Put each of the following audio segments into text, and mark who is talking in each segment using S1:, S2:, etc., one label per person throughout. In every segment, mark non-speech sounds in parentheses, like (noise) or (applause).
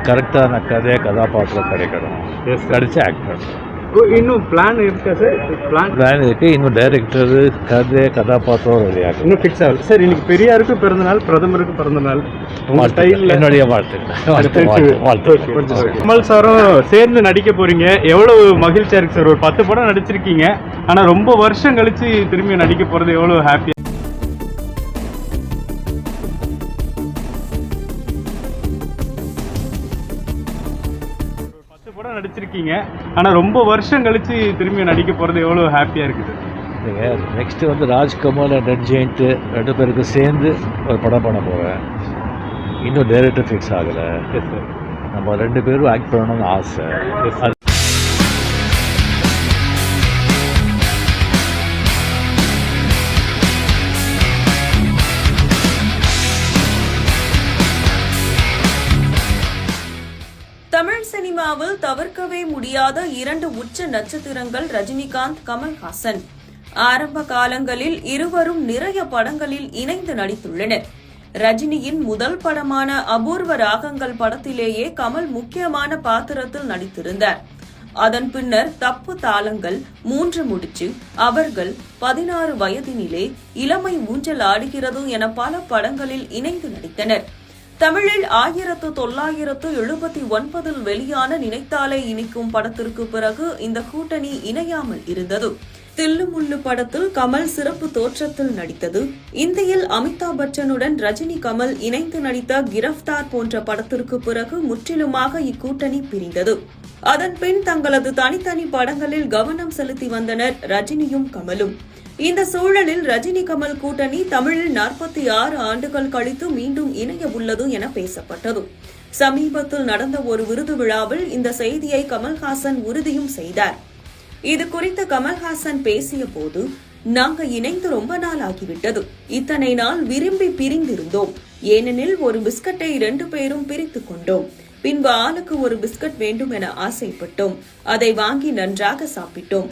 S1: கரெக்டான கதை கதாபாத்திரம் கிடைக்கணும் கிடைச்சி ஆக்ட் பண்ணணும்
S2: இன்னும் பிளான் இருக்கா சார் பிளான்
S1: பிளான் இருக்கு இன்னும் டைரக்டர் கதை கதாபாத்திரம் ரெடி ஆகும்
S2: இன்னும் ஃபிக்ஸ் ஆகல. சார் இன்னைக்கு பெரியாருக்கு பிறந்த நாள் பிரதமருக்கு பிறந்த நாள்
S1: என்னுடைய வாழ்த்துக்கள். (laughs) வாழ்த்து.
S2: கமல் சாரும் சேர்ந்து நடிக்க போறீங்க. எவ்வளவு மகிழ்ச்சியா இருக்கு சார் ஒரு பத்து படம் நடிச்சிருக்கீங்க. ஆனா ரொம்ப வருஷம் கழிச்சு திரும்பி நடிக்க போறது எவ்வளவு ஹாப்பி படம் நடிச்சிருக்கீங்க. ஆனா ரொம்ப வருஷம் கழிச்சு திரும்பி நடிக்க போறது எவ்வளவு ஹாப்பியா இருக்குது?
S1: நீங்க நெக்ஸ்ட் வந்து ராஜ்கமல் அண்ட் ரெட் ரெண்டு பேருக்கு சேர்ந்து ஒரு படம் பண்ண போகிறேன் இன்னும் டைரக்டர் ஃபிக்ஸ் ஆகலை. நம்ம ரெண்டு பேரும் ஆக்ட் பண்ணணும்னு ஆசை. அது
S3: சினிமாவில் தவிர்க்கவே முடியாத இரண்டு உச்ச நட்சத்திரங்கள் ரஜினிகாந்த் கமல்ஹாசன். ஆரம்ப காலங்களில் இருவரும் நிறைய படங்களில் இணைந்து நடித்துள்ளனர். ரஜினியின் முதல் படமான அபூர்வ ராகங்கள் படத்திலேயே கமல் முக்கியமான பாத்திரத்தில் நடித்திருந்தார். அதன் பின்னர் தப்பு தாளங்கள் மூன்று முடிச்சு அவர்கள் பதினாறு வயதினிலே இளமை ஊஞ்சல் ஆடுகிறது என பல படங்களில் இணைந்து நடித்தனர். தமிழில் ஆயிரத்து தொள்ளாயிரத்து எழுபத்தி ஒன்பதில் வெளியான நினைத்தாலே இனிக்கும் படத்திற்கு பிறகு இந்த கூட்டணி இணையாமல் இருந்தது. தில்லுமுள்ளு படத்தில் கமல் சிறப்பு தோற்றத்தில் நடித்தது. இந்தியில் அமிதாப் பச்சனுடன் ரஜினி கமல் இணைந்து நடித்த கிரஃப்தார் போன்ற படத்திற்கு பிறகு முற்றிலுமாக இக்கூட்டணி பிரிந்தது. அதன் பின் தங்களது தனித்தனி படங்களில் கவனம் செலுத்தி வந்தனர் ரஜினியும் கமலும். இந்த சூழலில் ரஜினி கமல் கூட்டணி தமிழில் நாற்பத்தி ஆறு ஆண்டுகள் கழித்து மீண்டும் இணைய உள்ளது என பேசப்பட்டது. சமீபத்தில் நடந்த ஒரு விருது விழாவில் இந்த செய்தியை கமல்ஹாசன் உறுதியும் செய்தார். இது குறித்து கமல்ஹாசன் பேசிய போது நாங்க இணைந்து ரொம்ப நாள் ஆகிவிட்டது. இத்தனை நாள் விரும்பி பிரிந்திருந்தோம். ஏனெனில் ஒரு பிஸ்கட்டை இரண்டு பேரும் பிரித்துக் கொண்டோம். பின்பு ஆளுக்கு ஒரு பிஸ்கட் வேண்டும் என ஆசைப்பட்டோம். அதை வாங்கி நன்றாக சாப்பிட்டோம்.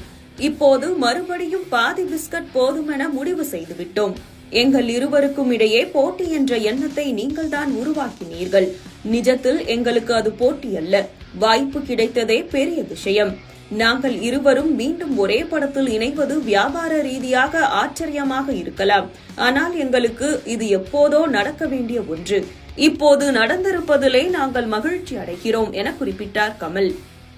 S3: இப்போது மறுபடியும் பாதி பிஸ்கட் போதும் என முடிவு செய்துவிட்டோம். எங்கள் இருவருக்கும் இடையே போட்டி என்ற எண்ணத்தை நீங்கள் தான் உருவாக்கினீர்கள். நிஜத்தில் எங்களுக்கு அது போட்டி அல்ல. வாய்ப்பு கிடைத்ததே பெரிய விஷயம். நாங்கள் இருவரும் மீண்டும் ஒரே படத்தில் இணைவது வியாபார ரீதியாக ஆச்சரியமாக இருக்கலாம். ஆனால் எங்களுக்கு இது எப்போதோ நடக்க வேண்டிய ஒன்று. இப்போது நடந்திருப்பதிலே நாங்கள் மகிழ்ச்சி அடைகிறோம் என குறிப்பிட்டார் கமல்.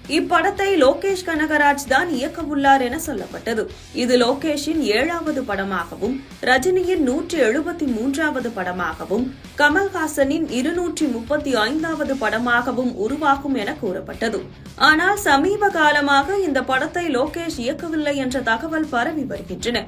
S3: இப்படத்தை லோகேஷ் கனகராஜ் தான் இயக்கவுள்ளார் என சொல்லப்பட்டது. இது லோகேஷின் ஏழாவது படமாகவும் ரஜினியின் நூற்றி எழுபத்தி மூன்றாவது படமாகவும் கமல்ஹாசனின் இருநூற்றி முப்பத்தி ஐந்தாவது படமாகவும் உருவாகும் என கூறப்பட்டது. ஆனால் சமீப காலமாக இந்த படத்தை லோகேஷ் இயக்கவில்லை என்ற தகவல் பரவி வருகின்றன.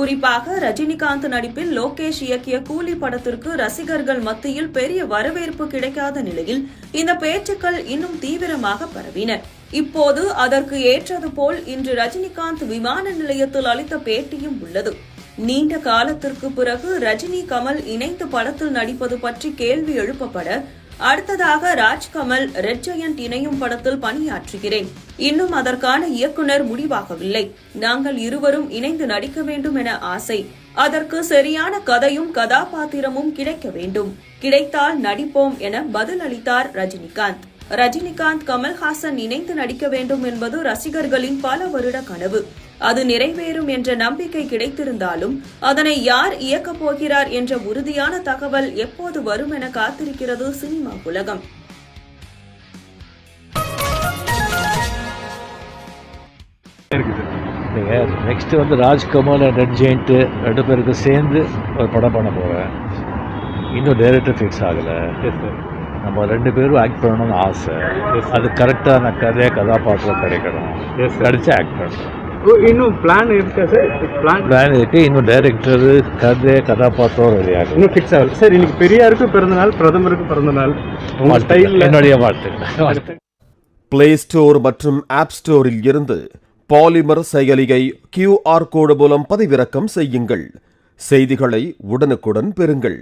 S3: குறிப்பாக ரஜினிகாந்த் நடிப்பில் லோகேஷ் இயக்கிய கூலி படத்திற்கு ரசிகர்கள் மத்தியில் பெரிய வரவேற்பு கிடைக்காத நிலையில் இந்த பேச்சுக்கள் இன்னும் தீவிரமாக பரவின. இப்போது அதற்கு ஏற்றது போல் இன்று ரஜினிகாந்த் விமான நிலையத்தில் அளித்த பேட்டியும் உள்ளது. நீண்ட காலத்திற்கு பிறகு ரஜினி கமல் இணைந்து படத்தில் நடிப்பது பற்றி கேள்வி எழுப்பப்பட அடுத்ததாக ராஜ்கமல் ரெட் ஜெயண்ட் இணையும் படத்தில் பணியாற்றுகிறேன். இன்னும் அதற்கான இயக்குனர் முடிவாகவில்லை. நாங்கள் இருவரும் இணைந்து நடிக்க வேண்டும் என ஆசை. அதற்கு சரியான கதையும் கதாபாத்திரமும் கிடைக்க வேண்டும். கிடைத்தால் நடிப்போம் என பதில் அளித்தார் ரஜினிகாந்த். ரஜினிகாந்த் கமல்ஹாசன் இணைந்து நடிக்க வேண்டும் என்பது ரசிகர்களின் பல வருட கனவு. அது நிறைவேறும் என்ற நம்பிக்கை கிடைத்திருந்தாலும் அதனை யார் இயக்கப் போகிறார் என்ற உறுதியான தகவல் எப்போது வரும் என காத்திருக்கிறது சினிமா உலகம்.
S1: நெக்ஸ்ட் வந்து ராஜ்கமல் அண்ட் ரெட் ஜெயிண்ட் ரெண்டு பேருக்கு சேர்ந்து ஒரு படம் பண்ண போகிறேன் இன்னும் டைரக்டர் ஃபிக்ஸ் ஆகலை. நம்ம ரெண்டு பேரும் ஆக்ட் பண்ணணும்னு ஆசை. அது கரெக்டான கதை கதாபாத்திரம் கிடைக்கணும். கிடைச்சி ஆக்ட் பண்ணணும்
S2: இன்னும் பிளான் இருக்கா சார் பிளான்
S1: பிளான் இருக்கு. இன்னும் டைரக்டர் கதை கதாபாத்திரம் ரெடி ஆகும்
S2: இன்னும் ஃபிக்ஸ் ஆகல. சார் இன்னைக்கு பெரியாருக்கு பிறந்த நாள் பிரதமருக்கு பிறந்த நாள். உங்க
S1: வாழ்த்துக்கள்.
S2: ஸ்டைலில்
S1: என்னுடைய வாழ்த்து.
S4: பிளே ஸ்டோர் மற்றும் ஆப் ஸ்டோரில் இருந்து பாலிமர் செயலியை கியூஆர் கோடு மூலம் பதிவிறக்கம் செய்யுங்கள். செய்திகளை உடனுக்குடன் பெறுங்கள்.